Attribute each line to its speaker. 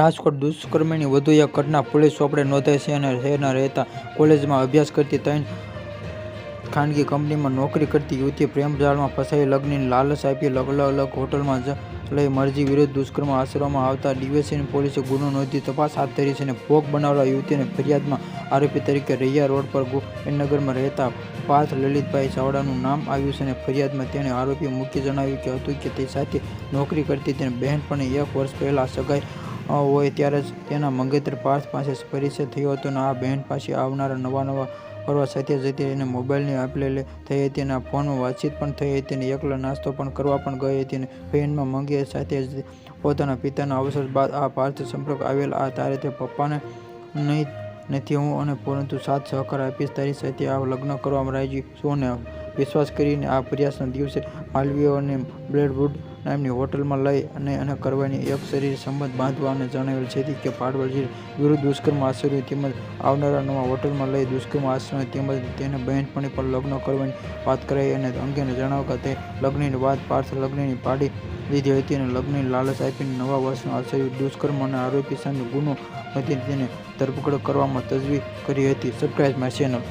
Speaker 1: રાજકોટ દુષ્કર્મની વધુ એક ઘટના પોલીસ ચોપડે નોંધાઈ છે અને શહેરના રહેતા કોલેજમાં અભ્યાસ કરતી ત્રણ ખાનગી કંપનીમાં નોકરી કરતી યુવતી પ્રેમજાળમાં ફસાઈ લગ્નની લાલચ આપી અલગ અલગ હોટલમાં જ લઈ મરજી વિરુદ્ધ દુષ્કર્મ આચરવામાં આવતા ડીવાયએસપી પોલીસે ગુનો નોંધી તપાસ હાથ ધરી છે અને ભોગ બનાવવા યુવતીને ફરિયાદમાં આરોપી તરીકે રૈયા રોડ પર ગોવિંદનગરમાં રહેતા પાર્થ લલિતભાઈ ચાવડાનું નામ આવ્યું છે અને ફરિયાદમાં તેણે આરોપી મૂકી જણાવ્યું કે હતું કે તે સાથે નોકરી કરતી તેની બહેનપણે એક વર્ષ પહેલાં સગાઈ હોય ત્યારે જ તેના મંગેતર પાર્થ પાસે પરિચય થયો હતો અને આ બહેન પાસે આવનારા નવા નવા ફરવા સાથે જતી એને મોબાઈલની આપલે થઈ હતી અને ફોનમાં વાતચીત પણ થઈ હતી અને એકલો નાસ્તો પણ કરવા પણ ગઈ હતી અને બહેનમાં મંગે સાથે જ પોતાના પિતાના અવસર બાદ આ પાર્થ સંપર્ક આવેલ. આ તારે તે પપ્પાને નહીં, નથી હું અને પરંતુ સાથ સહકાર આપીશ. તારી સાથે આ લગ્ન કરવામાં રાજી છું અને વિશ્વાસ કરીને આ પ્રયાસના દિવસે માલવીઓને બ્લેડવુડ નામની હોટલમાં લઈ અને એને કરવાની એક શરીર સંબંધ બાંધવા અને જણાવેલ છે કે પાડવજી વિરુદ્ધ દુષ્કર્મ આચર્યું તેમજ આવનારા નવા હોટલમાં લઈ દુષ્કર્મ આચરણ તેમજ તેને બહેનપણી પર લગ્ન કરવાની વાત કરાઈ અને અંગેને જણાવતા તે લગ્નની વાત પાર્થ લગ્નની પાડી લીધી હતી અને લગ્નની લાલચ આપીને નવા વર્ષનું આચર્યું દુષ્કર્મ અને આરોપી સામે ગુનો હતી તેને ધરપકડ કરવામાં તજવીજ કરી હતી. Subscribe my channel.